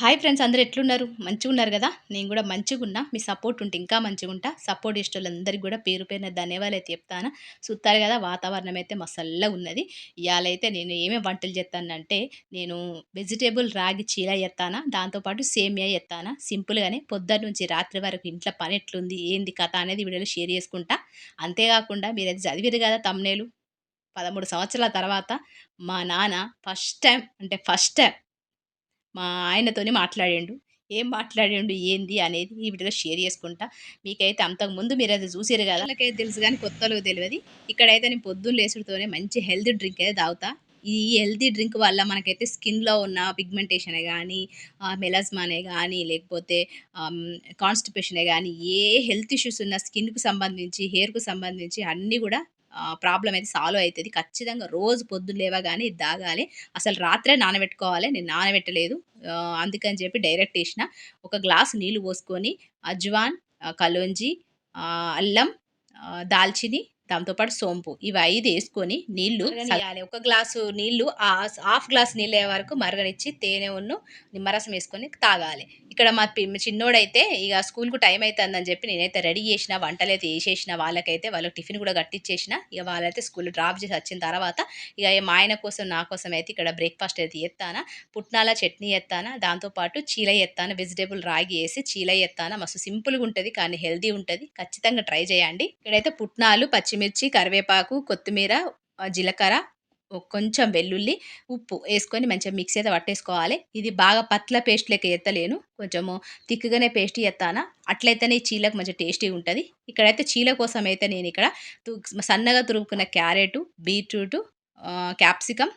Hi friends అందరూ ఎట్లున్నారు? మంచిగా ఉన్నారు కదా? నేను కూడా మంచిగా ఉన్నా మీ సపోర్ట్ ఉంటే ఇంకా మంచిగా ఉంటా సపోర్ట్ ఇష్టోళ్ళందరికీ కూడా పేరు పేరున ధన్యవాదాలు అయితే చెప్తాను. చూస్తారు కదా వాతావరణం అయితే మసల్లా ఉన్నది. ఇవాళ అయితే నేను ఏమేమి వంటలు చేస్తానంటే నేను వెజిటేబుల్ రాగి చీల ఎత్తానా దాంతోపాటు సేమియా ఎత్తానా సింపుల్గానే పొద్దున్న నుంచి రాత్రి వరకు ఇంట్లో పని ఎట్లుంది ఏంది కథ అనేది వీడియోలో షేర్ చేసుకుంటా. అంతేకాకుండా మీరైతే చదివారు కదా తమ్నేలు పదమూడు సంవత్సరాల తర్వాత మా నాన్న ఫస్ట్ టైం అంటే ఫస్ట్ టైం మా ఆయనతోనే మాట్లాడిండు. ఏం మాట్లాడిండు ఏంది అనేది ఈ వీడియోలో షేర్ చేసుకుంటా. మీకైతే అంతకుముందు మీరు అది చూసారు కదా. వాళ్ళకైతే తెలుసు కానీ కొత్తలో తెలియదు. ఇక్కడైతే నేను పొద్దున్న లేసుడుతోనే మంచి హెల్తీ డ్రింక్ అయితే తాగుతా. ఈ హెల్తీ డ్రింక్ వల్ల మనకైతే స్కిన్లో ఉన్న పిగ్మెంటేషన్ కానీ మెలస్మానే కానీ లేకపోతే కాన్స్టిపేషనే కానీ ఏ హెల్త్ ఇష్యూస్ ఉన్న స్కిన్కు సంబంధించి హెయిర్కు సంబంధించి అన్నీ కూడా ప్రాబ్లం అయితే సాల్వ్ అవుతుంది. ఖచ్చితంగా రోజు పొద్దున్న లేవగానే ఇది తాగాలి. అసలు రాత్రే నానబెట్టుకోవాలి. నేను నానబెట్టలేదు. అందుకని చెప్పి డైరెక్ట్ వేసిన ఒక గ్లాస్ నీళ్ళు పోసుకొని అజ్వాన్ కలోంజి అల్లం దాల్చిని దాంతోపాటు సోంపు. ఇవి ఐదు వేసుకొని నీళ్ళు వేయాలి ఒక గ్లాసు నీళ్ళు హాఫ్ గ్లాస్ నీళ్ళు అయ్యే వరకు మరగనిచ్చి తేనె ఉన్ను నిమ్మరసం వేసుకొని తాగాలి. ఇక్కడ మా చిన్నోడైతే ఇక స్కూల్కు టైం అవుతుందని చెప్పి నేనైతే రెడీ చేసిన వంటలు అయితే వేసేసిన వాళ్ళకైతే వాళ్ళకి టిఫిన్ కూడా కట్టించేసిన ఇక వాళ్ళైతే స్కూల్ డ్రాప్ చేసి వచ్చిన తర్వాత ఇక మా ఆయన కోసం నా కోసం అయితే ఇక్కడ బ్రేక్ఫాస్ట్ అయితే ఎత్తానా పుట్నాల చట్నీ ఎత్తానా దాంతోపాటు చీల ఎత్తాను వెజిటేబుల్ రాగి వేసి చీల ఎత్తానా మస్తు సింపుల్గా ఉంటుంది కానీ హెల్దీ ఉంటుంది. ఖచ్చితంగా ట్రై చేయండి. ఇక్కడైతే పుట్నాలు పచ్చిమిర్చి కరివేపాకు కొత్తిమీర జీలకర్ర కొంచెం వెల్లుల్లి ఉప్పు వేసుకొని మంచిగా మిక్సీ అయితే పట్టేసుకోవాలి. ఇది బాగా పత్ల పేస్ట్ లెక్క ఎత్తలేను. కొంచెము తిక్కుగానే పేస్ట్ ఎత్తానా? అట్లయితేనే చీలకు మంచి టేస్టీ ఉంటుంది. ఇక్కడైతే చీల కోసం అయితే నేను ఇక్కడ సన్నగా తురుముకున్న క్యారెట్ బీట్రూట్ క్యాప్సికమ్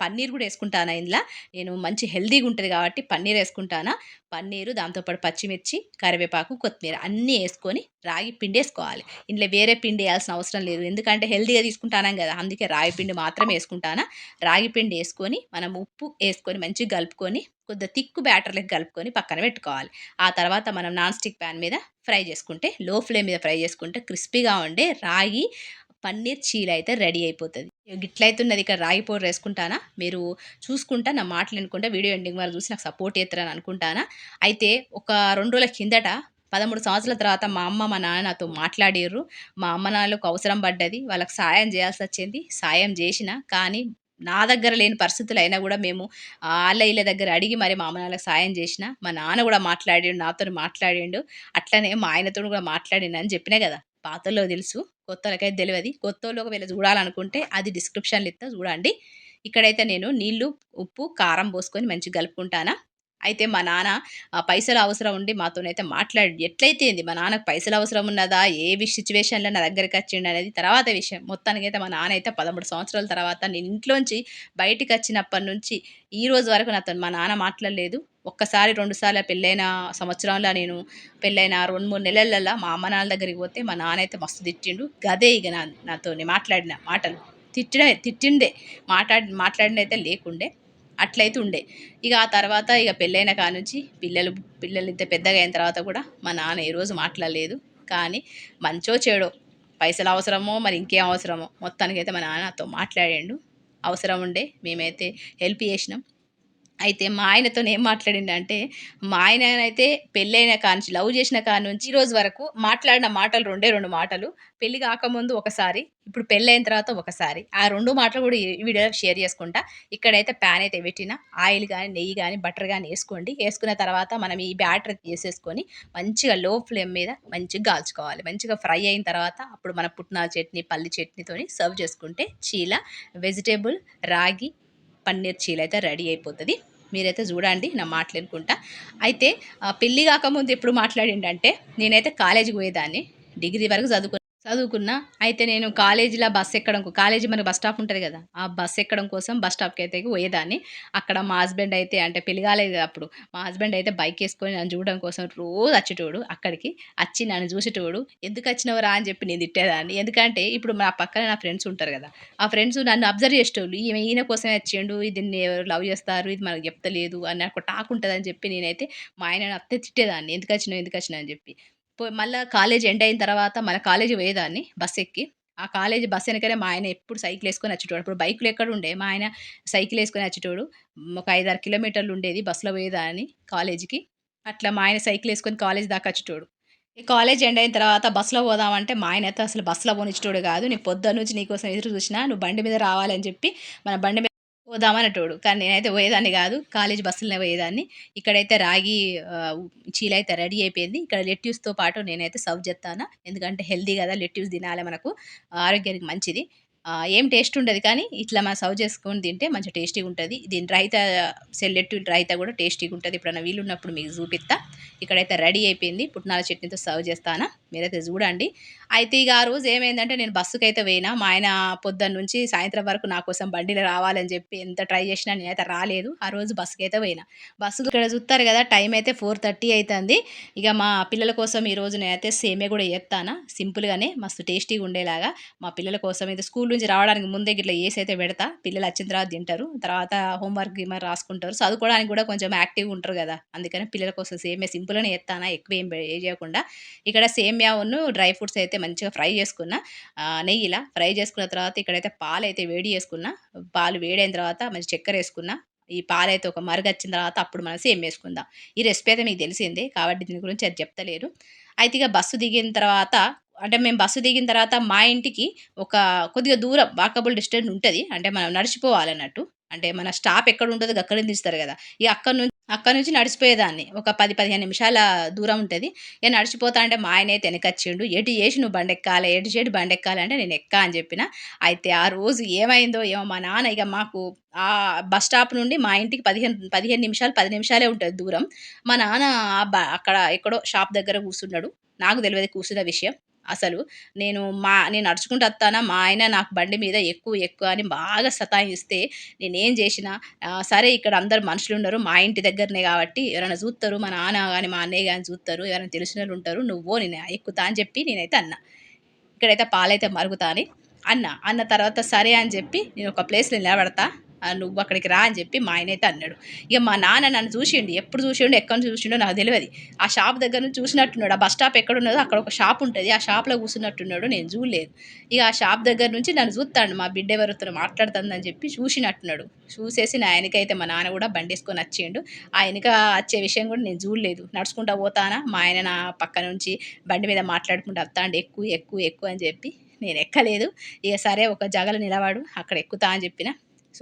పన్నీర్ కూడా వేసుకుంటాను ఇందులో? నేను మంచి హెల్దీగా ఉంటుంది కాబట్టి పన్నీర్ వేసుకుంటాను? పన్నీరు దాంతోపాటు పచ్చిమిర్చి కరివేపాకు కొత్తిమీర అన్నీ వేసుకొని రాగి పిండి వేసుకోవాలి. ఇంట్లో వేరే పిండి వేయాల్సిన అవసరం లేదు. ఎందుకంటే హెల్దీగా తీసుకుంటాను కదా. అందుకే రాగి పిండి మాత్రమే వేసుకుంటాను? రాగి పిండి వేసుకొని మనం ఉప్పు వేసుకొని మంచిగా కలుపుకొని కొద్దిగా తిక్కు బ్యాటర్లకు కలుపుకొని పక్కన పెట్టుకోవాలి. ఆ తర్వాత మనం నాన్ స్టిక్ ప్యాన్ మీద ఫ్రై చేసుకుంటే లో ఫ్లేమ్ మీద ఫ్రై చేసుకుంటే క్రిస్పీగా ఉండే రాగి పన్నీర్ చీల అయితే రెడీ అయిపోతుంది. గిట్లయితున్నది ఇక్కడ రాగి పౌడర్ వేసుకుంటానా? మీరు చూసుకుంటా నా మాటలు వినుకుంటా వీడియో ఎండింగ్ వరకు చూసి నాకు సపోర్ట్ చేస్తారని అనుకుంటానా? అయితే ఒక రెండు రోజుల కిందట పదమూడు సంవత్సరాల తర్వాత మా అమ్మ మా నాన్న నాతో మాట్లాడారు మా అమ్మ నాన్నలకు అవసరం పడ్డది. వాళ్ళకి సాయం చేయాల్సి వచ్చింది. సాయం చేసిన కానీ నా దగ్గర లేని పరిస్థితులు అయినా కూడా మేము వాళ్ళ ఇళ్ళ దగ్గర అడిగి మరి మా అమ్మ నాన్నలకు సాయం చేసిన మా నాన్న కూడా మాట్లాడిండు నాతో మాట్లాడిండు. అట్లనే మా ఆయనతో కూడా మాట్లాడిండు అని చెప్పినా కదా? పాతల్లో తెలుసు. కొత్తలకైతే తెలియదు కొత్తలో ఒకవేళ చూడాలనుకుంటే అది డిస్క్రిప్షన్లో ఇస్తా చూడండి. ఇక్కడైతే నేను నీళ్ళు ఉప్పు కారం పోసుకొని మంచిగా కలుపుకుంటానా. అయితే మా నాన్న పైసలు అవసరం ఉండి మాతోనైతే మాట్లాడి. ఎట్లయితే ఏంది? మా నాన్నకు పైసలు అవసరం ఉన్నదా? ఏ సిచ్యువేషన్లో నా దగ్గరికి వచ్చిండు అనేది తర్వాత విషయం. మొత్తానికైతే మా నాన్న అయితే పదమూడు సంవత్సరాల తర్వాత నేను ఇంట్లోంచి బయటికి వచ్చినప్పటి నుంచి ఈ రోజు వరకు నాతో మా నాన్న మాట్లాడలేదు. ఒక్కసారి రెండుసార్లు పెళ్ళైన సంవత్సరంలో నేను పెళ్ళైన రెండు మూడు నెలలలో మా అమ్మ నాన్న దగ్గరికి పోతే మా నాన్న అయితే మస్తు తిట్టిండు. గదే ఇక నా నాతో మాట్లాడిన మాటలు. తిట్టిన తిట్టిండే. మాట్లాడి మాట్లాడినైతే లేకుండే. అట్లయితే ఉండే. ఇక ఆ తర్వాత ఇక పెళ్ళైన కానుంచి పిల్లలు పిల్లలు ఇంత పెద్దగా అయిన తర్వాత కూడా మా నాన్న ఏ రోజు మాట్లాడలేదు. కానీ మంచో చెడో పైసలు అవసరమో మరి ఇంకేం అవసరమో మొత్తానికైతే మా నాన్నతో మాట్లాడాడు. అవసరం ఉండే. మేమైతే హెల్ప్ చేసినాం. అయితే మా ఆయనతో ఏం మాట్లాడిండంటే మా ఆయన అయితే పెళ్ళైన కానుంచి లవ్ చేసిన కాడ నుంచి ఈ రోజు వరకు మాట్లాడిన మాటలు రెండే రెండు మాటలు. పెళ్ళి కాకముందు ఒకసారి ఇప్పుడు పెళ్ళైన తర్వాత ఒకసారి. ఆ రెండు మాటలు కూడా ఈ వీడియోలో షేర్ చేసుకుంటా. ఇక్కడైతే ప్యాన్ అయితే పెట్టిన. ఆయిల్ కానీ నెయ్యి కానీ బటర్ కానీ వేసుకోండి. వేసుకున్న తర్వాత మనం ఈ బ్యాటర్ వేసేసుకొని మంచిగా లో ఫ్లేమ్ మీద మంచిగా కాల్చుకోవాలి మంచిగా ఫ్రై అయిన తర్వాత అప్పుడు మన పుట్నాల చట్నీ పల్లి చట్నీతోని సర్వ్ చేసుకుంటే చీల వెజిటేబుల్ రాగి పన్నీర్ చీల అయితే రెడీ అయిపోతుంది. మీరైతే చూడండి నా మాట్లాడుకుంటా అయితే పెళ్ళి కాకముందు ఎప్పుడు మాట్లాడిండంటే నేనైతే కాలేజీకి పోయేదాన్ని. డిగ్రీ వరకు చదువుకున్నాను చదువుకున్నా అయితే నేను కాలేజీలో బస్ ఎక్కడం కాలేజీ మనకి బస్ స్టాప్ ఉంటుంది కదా ఆ బస్ ఎక్కడం కోసం బస్ స్టాప్కి అయితే పోయేదాన్ని. అక్కడ మా హస్బెండ్ అయితే అంటే పెళ్ళిగాలేదు అప్పుడు మా హస్బెండ్ అయితే బైక్ వేసుకొని నన్ను చూడడం కోసం రోజు వచ్చేటోడు అక్కడికి వచ్చి నన్ను చూసేటోడు ఎందుకు వచ్చినవరా అని చెప్పి నేను తిట్టేదాన్ని. ఎందుకంటే ఇప్పుడు మా పక్కన నా ఫ్రెండ్స్ ఉంటారు కదా ఆ ఫ్రెండ్స్ నన్ను అబ్జర్వ్ చేసేటోళ్ళు ఈమె ఈయన కోసం వచ్చిండు దీన్ని ఎవరు లవ్ చేస్తారు ఇది మనకు చెప్తలేదు అని నాకు టాక్ ఉంటుంది అని చెప్పి నేనైతే మా ఆయన అత్తే తిట్టేదాన్ని. ఎందుకు వచ్చినావు ఎందుకు వచ్చినా అని చెప్పి. మళ్ళీ కాలేజ్ ఎండ్ అయిన తర్వాత మన కాలేజీ పోయేదాన్ని బస్ ఎక్కి ఆ కాలేజీ బస్ వెనకనే మా ఆయన ఎప్పుడు సైకిల్ వేసుకొని వచ్చేటోడు అప్పుడు బైకులు ఎక్కడ ఉండే? మా ఆయన సైకిల్ వేసుకొని వచ్చేటోడు ఒక ఐదారు కిలోమీటర్లు ఉండేది బస్సులో పోయేదాన్ని కాలేజీకి. అట్లా మా ఆయన సైకిల్ వేసుకొని కాలేజ్ దాకా వచ్చేటోడు. ఈ కాలేజ్ ఎండ్ అయిన తర్వాత బస్సులో పోదామంటే మా ఆయన అయితే అసలు బస్సులో పోనిచ్చేటోడు కాదు. నీ పొద్దున్న నుంచి నీకోసం ఎదురు చూసినా నువ్వు బండి మీద రావాలని చెప్పి మన బండి మీద పోదామనేటోడు. కానీ నేనైతే పోయేదాన్ని కాదు. కాలేజ్ బస్సులనే పోయేదాన్ని. ఇక్కడైతే రాగి చీల అయితే రెడీ అయిపోయింది. ఇక్కడ లెట్యూస్తో పాటు నేనైతే సర్వ్ చేస్తాను ఎందుకంటే హెల్దీ కదా లెట్యూస్ తినాలి మనకు. ఆరోగ్యానికి మంచిది. ఏం టేస్ట్ ఉండదు కానీ ఇట్లా మనం సర్వ్ చేసుకొని తింటే మంచి టేస్టీగా ఉంటుంది. దీని రైత సెల్లెట్టు రైతా కూడా టేస్టీగా ఉంటుంది. ఎప్పుడైనా వీలున్నప్పుడు మీకు చూపిస్తా. ఇక్కడైతే రెడీ అయిపోయింది. పుట్నాల చట్నీతో సర్వ్ చేస్తాను. మీరైతే చూడండి. అయితే ఇక ఆ రోజు ఏమైందంటే నేను బస్సుకి అయితే పోయినా. మా ఆయన పొద్దున్న నుంచి సాయంత్రం వరకు నా కోసం బండిలో రావాలని చెప్పి ఎంత ట్రై చేసినా నేనైతే రాలేదు. ఆ రోజు బస్సుకి అయితే పోయినా. బస్సు ఇక్కడ చూస్తారు కదా టైం అయితే ఫోర్ థర్టీ అవుతుంది ఇక మా పిల్లల కోసం ఈ రోజు నేనైతే సేమే కూడా చేస్తాను. సింపుల్గానే మస్తు టేస్టీగా ఉండేలాగా. మా పిల్లల కోసం అయితే స్కూల్ నుంచి రావడానికి ముందే ఇట్లా వేసి అయితే పెడతా. పిల్లలు వచ్చిన తర్వాత తింటారు. తర్వాత హోంవర్క్ గిమర్ రాసుకుంటారు. చదువుకోవడానికి కూడా కొంచెం యాక్టివ్గా ఉంటారు కదా. అందుకని పిల్లల కోసం సేమే సింపుల్గానే ఎత్తానా ఎక్కువ ఏం ఏ చేయకుండా. ఇక్కడ సేమ్యాను డ్రై ఫ్రూట్స్ అయితే మంచిగా ఫ్రై చేసుకున్నా. నెయ్యిలా ఫ్రై చేసుకున్న తర్వాత ఇక్కడైతే పాలు అయితే వేడి చేసుకున్నా. పాలు వేడైన తర్వాత మంచి చక్కెర వేసుకున్నా. ఈ పాలైతే ఒక మరుగు వచ్చిన తర్వాత అప్పుడు మనం సేమ్ వేసుకుందాం. ఈ రెసిపీ అయితే మీకు తెలిసిందే కాబట్టి దీని గురించి అది చెప్తలేరు అయితే ఇక బస్సు దిగిన తర్వాత అంటే మేము బస్సు దిగిన తర్వాత మా ఇంటికి ఒక కొద్దిగా దూరం వాకబుల్ డిస్టెన్స్ ఉంటుంది. అంటే మనం నడిచిపోవాలన్నట్టు. అంటే మన స్టాప్ ఎక్కడ ఉంటుందో అక్కడ తీస్తారు కదా. ఇక అక్కడ నుంచి అక్కడ నుంచి నడిచిపోయేదాన్ని. ఒక పది పదిహేను నిమిషాల దూరం ఉంటుంది. ఇక నడిచిపోతా అంటే మా ఆయన అయితే వెనకచ్చిండు. ఎటు చేసి నువ్వు బండి ఎక్కాలి ఎటు చేసి బండి నేను ఎక్కా అని చెప్పిన. అయితే ఆ రోజు ఏమైందో ఏమో మా నాన్న ఇక మాకు ఆ బస్ స్టాప్ నుండి మా ఇంటికి పదిహేను పదిహేను నిమిషాలు పది నిమిషాలే ఉంటుంది దూరం. మా నాన్న బ- అక్కడ ఎక్కడో షాప్ దగ్గర కూర్చున్నాడు. నాకు తెలియదు కూర్చున్న విషయం. అసలు నేను మా నేను నడుచుకుంటూ వస్తానా? మా ఆయన నాకు బండి మీద ఎక్కువ ఎక్కువ అని బాగా సతాయిస్తే నేనేం చేసినా సరే ఇక్కడ అందరు మనుషులు ఉన్నారు మా ఇంటి దగ్గరనే కాబట్టి ఎవరైనా చూస్తారు మా నాన్న కానీ మా అన్నయ్య కానీ చూస్తారు ఎవరైనా తెలిసిన వాళ్ళు ఉంటారు నువ్వు నేను ఎక్కుతా అని చెప్పి నేనైతే అన్నా. ఇక్కడైతే పాలైతే మరుగుతా అని అన్న. అన్న తర్వాత సరే అని చెప్పి నేను ఒక ప్లేస్లో నిలబడతా. నువ్వు అక్కడికి రా అని చెప్పి మా ఆయన అయితే అన్నాడు. ఇక మా నాన్న నన్ను చూసిండు. ఎప్పుడు చూసిండు ఎక్కడ చూసిండో నాకు తెలియదు ఆ షాప్ దగ్గర నుంచి చూసినట్టున్నాడు. ఆ బస్ స్టాప్ ఎక్కడ ఉన్నదో అక్కడ ఒక షాప్ ఉంటుంది. ఆ షాప్లో కూర్చున్నట్టున్నాడు. నేను చూడలేదు. ఇక ఆ షాప్ దగ్గర నుంచి నన్ను చూస్తాడు. మా బిడ్డ ఎవరితో మాట్లాడుతుందని చెప్పి చూసినట్టున్నాడు. చూసేసి నా ఆయనకైతే మా నాన్న కూడా బండి వేసుకొని వచ్చిండు ఆ వెనక వచ్చే విషయం కూడా నేను చూడలేదు. నడుచుకుంటా పోతానా? మా ఆయన నా పక్క నుంచి బండి మీద మాట్లాడుకుంటూ వస్తాండి. ఎక్కువ ఎక్కువ ఎక్కువ అని చెప్పి నేను ఎక్కలేదు. ఇక సరే ఒక జగల నిలవాడు. అక్కడ ఎక్కుతా అని చెప్పిన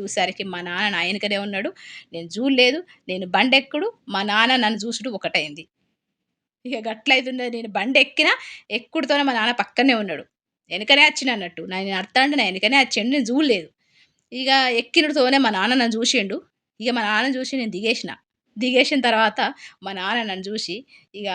చూసరికి మా నాన్న నా వెనకనే ఉన్నాడు. నేను చూడలేదు. నేను బండి ఎక్కుడు మా నాన్న నన్ను చూసుడు ఒకటైంది. ఇక గట్లయితుండే నేను బండి ఎక్కినా ఎక్కుడుతోనే మా నాన్న పక్కనే ఉన్నాడు. వెనకనే వచ్చిన అన్నట్టు. నేను అర్థంటే నా వెనకనే వచ్చిండు నేను చూడలేదు. ఇక ఎక్కినతోనే మా నాన్న నన్ను చూసిండు. ఇక మా నాన్న చూసి నేను దిగేసిన. దిగేసిన తర్వాత మా నాన్న నన్ను చూసి ఇక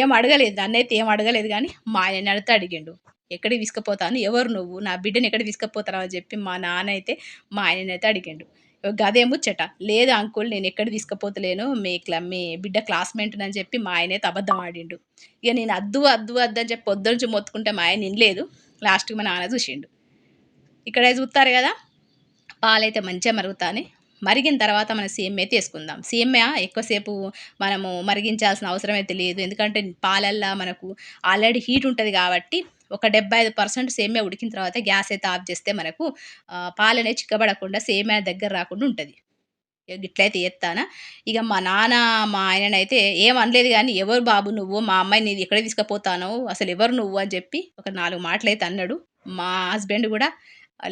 ఏం అడగలేదు. నన్నైతే ఏం అడగలేదు కానీ మా ఆయన అడిగితే అడిగిండు. ఎక్కడికి తీసుకుపోతాను ఎవరు నువ్వు? నా బిడ్డని ఎక్కడ తీసుకుపోతావు అని చెప్పి మా నాన్న అయితే మా ఆయననైతే అడిగాడు. గదే ముచ్చట. లేదు అంకుల్ నేను ఎక్కడ తీసుకుపోతలేను మీ క్లా మీ బిడ్డ క్లాస్మేట్ అని చెప్పి మా ఆయన అయితే అబద్ధం ఆడిండు. ఇక నేను అద్దు అద్దు అద్దు అని చెప్పి పొద్దు నుంచి మొత్తుకుంటే మా ఆయన వినలేదు. లాస్ట్కి మా నాన్న చూసిండు. ఇక్కడ చూస్తారు కదా పాలైతే మంచిగా మరుగుతాయి మరిగిన తర్వాత మనం సేమ్యా తీసుకుందాం. సీఎంఏ ఎక్కువసేపు మనము మరిగించాల్సిన అవసరం అయితే లేదు. ఎందుకంటే పాలల్లో మనకు ఆల్రెడీ హీట్ ఉంటుంది కాబట్టి ఒక డెబ్బై ఐదు పర్సెంట్ సేమియా ఉడికిన తర్వాత గ్యాస్ అయితే ఆఫ్ చేస్తే మనకు పాలనే చిక్కబడకుండా సేమియా దగ్గర రాకుండా ఉంటుంది. ఇట్లయితే ఎత్తానా ఇక మా నాన్న మా ఆయననైతే ఏం అనలేదు కానీ ఎవరు బాబు నువ్వు? మా అమ్మాయిని ఎక్కడ తీసుకుపోతానో అసలు ఎవరు నువ్వు? అని చెప్పి ఒక నాలుగు మాటలు అయితే అన్నాడు. మా హస్బెండ్ కూడా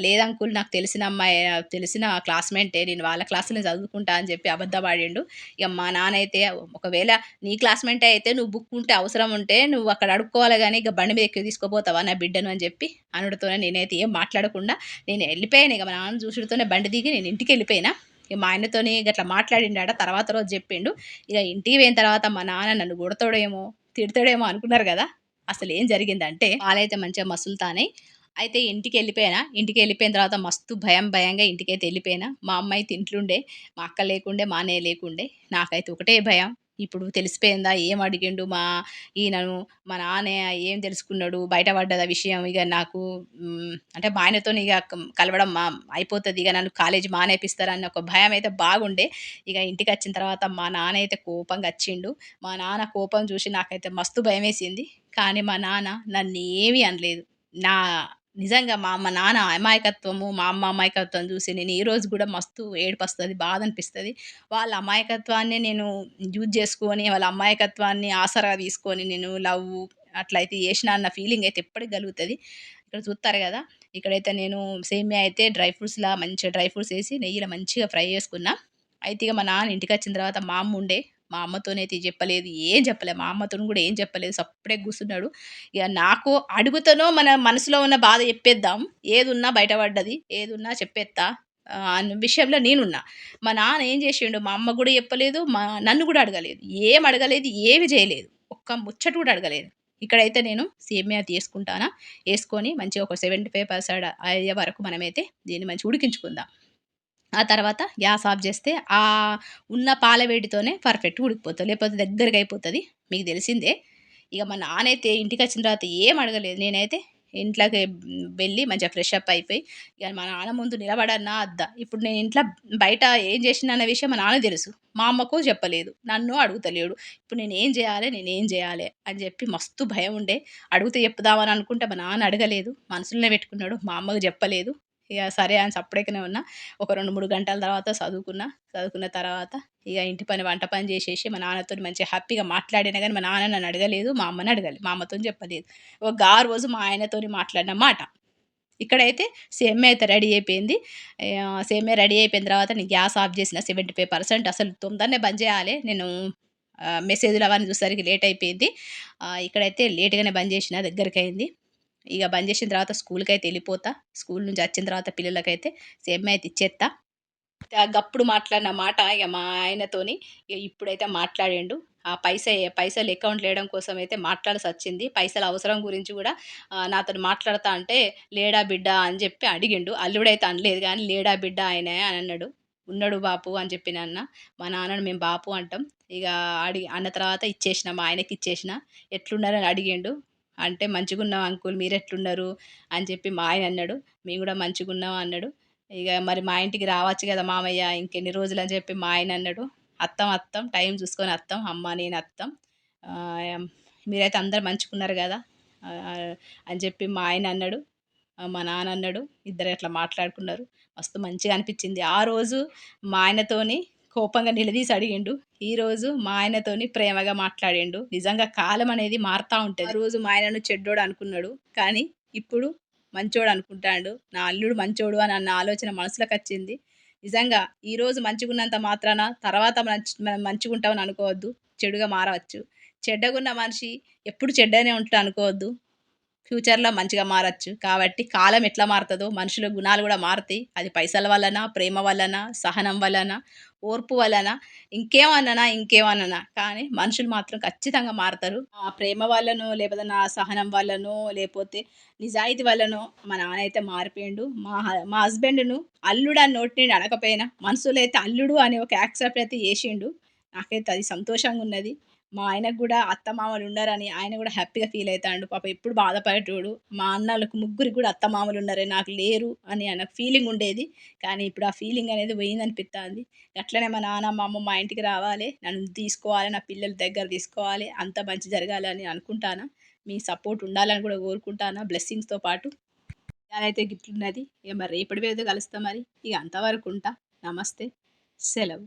లేదంకుల్ నాకు తెలిసిన అమ్మాయి తెలిసిన క్లాస్మేటే నేను వాళ్ళ క్లాసులో చదువుకుంటా అని చెప్పి అబద్ధపాడిండు. ఇక మా నాన్న అయితే ఒకవేళ నీ క్లాస్మేటే అయితే నువ్వు బుక్ ఉంటే అవసరం ఉంటే నువ్వు అక్కడ అడుక్కోవాలి కానీ ఇక బండి మీద ఎక్కి తీసుకుపోతావా నా బిడ్డను అని చెప్పి అనుడితోనే నేనైతే ఏం మాట్లాడకుండా నేను వెళ్ళిపోయాను. ఇక మా నాన్న చూసుడితోనే బండి దిగి నేను ఇంటికి వెళ్ళిపోయినా. ఇక మా ఆయనతోని గట్లా మాట్లాడిండాడ తర్వాత రోజు చెప్పిండు. ఇక ఇంటికి పోయిన తర్వాత మా నాన్న నన్ను కొడతాడేమో తిడతాడేమో అనుకున్నారు కదా. అసలు ఏం జరిగిందంటే వాళ్ళైతే మంచిగా మసులుతానే అయితే ఇంటికి వెళ్ళిపోయినా ఇంటికి వెళ్ళిపోయిన తర్వాత మస్తు భయం భయంగా ఇంటికైతే వెళ్ళిపోయినా. మా అమ్మాయి తింట్లుండే మా అక్క లేకుండే మా అన్నయ్య లేకుండే. నాకైతే ఒకటే భయం. ఇప్పుడు తెలిసిపోయిందా? ఏం అడిగిండు మా ఈయనను? మా నాన్న ఏం తెలుసుకున్నాడు? బయటపడ్డదా విషయం? ఇక నాకు అంటే మా ఆయనతో ఇక కలవడం మా అయిపోతుంది. ఇక నన్ను కాలేజీ మానేపిస్తారన్న ఒక భయం అయితే బాగుండే. ఇక ఇంటికి వచ్చిన తర్వాత మా నాన్న అయితే కోపంగా వచ్చిండు. మా నాన్న కోపం చూసి నాకైతే మస్తు భయం వేసింది కానీ మా నాన్న నన్ను ఏమీ అనలేదు. నా నిజంగా మా అమ్మ నాన్న అమాయకత్వము మా అమ్మ అమాయకత్వం చూసి నేను ఈరోజు కూడా మస్తు ఏడుపస్తుంది బాధ అనిపిస్తుంది వాళ్ళ అమాయకత్వాన్ని నేను యూజ్ చేసుకొని వాళ్ళ అమాయకత్వాన్ని ఆసరా తీసుకొని నేను లవ్ అట్లయితే చేసిన అన్న ఫీలింగ్ అయితే ఎప్పటికి కలుగుతుంది. ఇక్కడ చూస్తారు కదా ఇక్కడైతే నేను సేమియా అయితే డ్రై ఫ్రూట్స్లా మంచిగా డ్రై ఫ్రూట్స్ వేసి నెయ్యిలో మంచిగా ఫ్రై చేసుకున్నా. అయితే ఇక మా నాన్న ఇంటికి వచ్చిన తర్వాత మా అమ్మ ఉండే. మా అమ్మతోనైతే చెప్పలేదు ఏం చెప్పలేదు మా అమ్మతో కూడా ఏం చెప్పలేదు. సప్పుడే కూర్చున్నాడు. ఇక నాకు అడుగుతానో మన మనసులో ఉన్న బాధ చెప్పేద్దాం. ఏదున్నా బయటపడ్డది ఏదున్నా చెప్పేస్తా అన్న విషయంలో నేనున్నా. మా నాన్న ఏం చేసిండు? మా అమ్మ కూడా చెప్పలేదు మా నన్ను కూడా అడగలేదు. ఏం అడగలేదు ఏమి చేయలేదు. ఒక్క ముచ్చట కూడా అడగలేదు. ఇక్కడైతే నేను సేమియా తీసుకుంటానా? వేసుకొని మంచిగా ఒక సెవెంటీ ఫైవ్ పర్సెంట్ అయ్యే వరకు మనమైతే దీన్ని మంచి ఉడికించుకుందాం. ఆ తర్వాత గ్యాస్ ఆఫ్ చేస్తే ఆ ఉన్న పాల వేడితోనే పర్ఫెక్ట్ ఉడికిపోతుంది లేకపోతే దగ్గరగా అయిపోతుంది. మీకు తెలిసిందే. ఇక మా నాన్నైతే ఇంటికి వచ్చిన తర్వాత ఏం అడగలేదు. నేనైతే ఇంట్లోకి వెళ్ళి మంచిగా ఫ్రెష్ అప్ అయిపోయి ఇక మా నాన్న ముందు నిలబడన్నా అద్దా. ఇప్పుడు నేను ఇంట్లో బయట ఏం చేసిన అన్న విషయం మా నాన్న తెలుసు. మా అమ్మకు చెప్పలేదు. నన్ను అడుగుతలేడు. ఇప్పుడు నేను ఏం చేయాలి? నేను ఏం చేయాలి? అని చెప్పి మస్తు భయం ఉండే. అడిగితే చెప్పుదామని అనుకుంటే మా నాన్న అడగలేదు. మనసులోనే పెట్టుకున్నాడు. మా అమ్మకు చెప్పలేదు. ఇక సరే అని అప్పుడెక్కనే ఉన్నా. ఒక రెండు మూడు గంటల తర్వాత చదువుకున్నా. చదువుకున్న తర్వాత ఇక ఇంటి పని వంట పని చేసేసి మా నాన్నతో మంచిగా హ్యాపీగా మాట్లాడినా కానీ మా నాన్న నన్ను అడగలేదు మా అమ్మని అడగాలి మా అమ్మతో చెప్పలేదు. ఒక గా రోజు మా ఆయనతో మాట్లాడిన మాట. ఇక్కడైతే సేమే అయితే రెడీ అయిపోయింది. సేమే రెడీ అయిపోయిన తర్వాత నేను గ్యాస్ ఆఫ్ చేసిన సెవెంటీ ఫైవ్ పర్సెంట్. అసలు తొందరనే బంద్ చేయాలి. నేను మెసేజ్లు అవన్నీ చూసరికి లేట్ అయిపోయింది. ఇక్కడైతే లేట్గానే బంద్ చేసిన దగ్గరికి అయింది ఇక బంద్ చేసిన తర్వాత స్కూల్కి అయితే వెళ్ళిపోతా. స్కూల్ నుంచి వచ్చిన తర్వాత పిల్లలకైతే సేమ్ అయితే ఇచ్చేస్తా గప్పుడు మాట్లాడిన మాట ఇక మా ఆయనతోని ఇక ఇప్పుడైతే మాట్లాడిండు. ఆ పైస పైసలు అకౌంట్ వేయడం కోసం అయితే మాట్లాడాల్సి వచ్చింది. పైసల అవసరం గురించి కూడా నా నాతో మాట్లాడతా అంటే లేడా బిడ్డ అని చెప్పి అడిగిండు. అల్లుడైతే అనలేదు కానీ లేడా బిడ్డ ఆయనే అని అన్నాడు. ఉన్నాడు బాపు అని చెప్పి అన్న మా నాన్నను మేము బాపు అంటాం. ఇక అడిగి అన్న తర్వాత ఇచ్చేసిన మా ఆయనకి ఇచ్చేసిన. ఎట్లున్నారని అడిగిండు. అంటే మంచిగున్నావు అంకుల్? మీరు ఎట్లున్నారు అని చెప్పి మా ఆయన అన్నాడు. మేము కూడా మంచిగున్నాం అన్నాడు. ఇక మరి మా ఇంటికి రావచ్చు కదా మామయ్య ఇంకెన్ని రోజులు అని చెప్పి మా ఆయన అన్నాడు. అత్తం అత్తం టైం చూసుకొని అత్తం అమ్మ నేను అత్తం. మీరైతే అందరు మంచుకున్నారు కదా అని చెప్పి మా ఆయన అన్నాడు. మా నాన్న అన్నాడు. ఇద్దరు అట్లా మాట్లాడుకున్నారు. మస్తు మంచిగా అనిపించింది. ఆ రోజు మా ఆయనతోని కోపంగా నిలదీసి అడిగిండు. ఈ రోజు మా ఆయనతోని ప్రేమగా మాట్లాడిండు. నిజంగా కాలం అనేది మారుతూ ఉంటుంది. రోజు మా ఆయనను చెడ్డోడు అనుకున్నాడు. కానీ ఇప్పుడు మంచోడు అనుకుంటాడు. నా అల్లుడు మంచోడు అని అన్న ఆలోచన మనసులోకి వచ్చింది. నిజంగా ఈ రోజు మంచిగున్నంత మాత్రాన తర్వాత మంచి మనం మంచిగుంటామని అనుకోవద్దు. చెడుగా మారవచ్చు. చెడ్డగున్న మనిషి ఎప్పుడు చెడ్డనే ఉంటాడు అనుకోవద్దు. ఫ్యూచర్లో మంచిగా మారచ్చు. కాబట్టి కాలం ఎట్లా మారుతుందో మనుషుల గుణాలు కూడా మారుతాయి. అది పైసల వలన ప్రేమ వలన సహనం వలన ఓర్పు వలన ఇంకేమన్నా ఇంకేమన్నా కానీ మనుషులు మాత్రం ఖచ్చితంగా మారుతారు. ఆ ప్రేమ వల్లనో లేకపోతే నా సహనం వల్లనో లేకపోతే నిజాయితీ వల్లనో మా నాన్న అయితే మారిపోయిండు. మా మా హస్బెండ్ను అల్లుడు అని నోటి నుండి అనకపోయినా మనసులో అయితే అల్లుడు అని ఒక యాక్సెప్ట్ అయితే చేసిండు. నాకైతే అది సంతోషంగా ఉన్నది. మా ఆయనకు కూడా అత్త మామలు ఉన్నారని ఆయన కూడా హ్యాపీగా ఫీల్ అవుతాడు. పాప ఎప్పుడు బాధపడేటోడు మా అన్నలకు ముగ్గురికి కూడా అత్త మామలు ఉన్నారే నాకు లేరు అని ఆయన ఫీలింగ్ ఉండేది. కానీ ఇప్పుడు ఆ ఫీలింగ్ అనేది పోయిందనిపిస్తుంది అట్లనే మా నాన్న మా అమ్మ మా ఇంటికి రావాలి. నన్ను తీసుకోవాలి నా పిల్లల దగ్గర తీసుకోవాలి. అంత మంచి జరగాలని అనుకుంటాను. మీ సపోర్ట్ ఉండాలని కూడా కోరుకుంటాను. బ్లెస్సింగ్స్తో పాటు. అయితే గిట్లున్నది ఇక మరి రేపటి వేదో కలుస్తాం మరి. ఇక అంతవరకు ఉంటా. నమస్తే. సెలవు.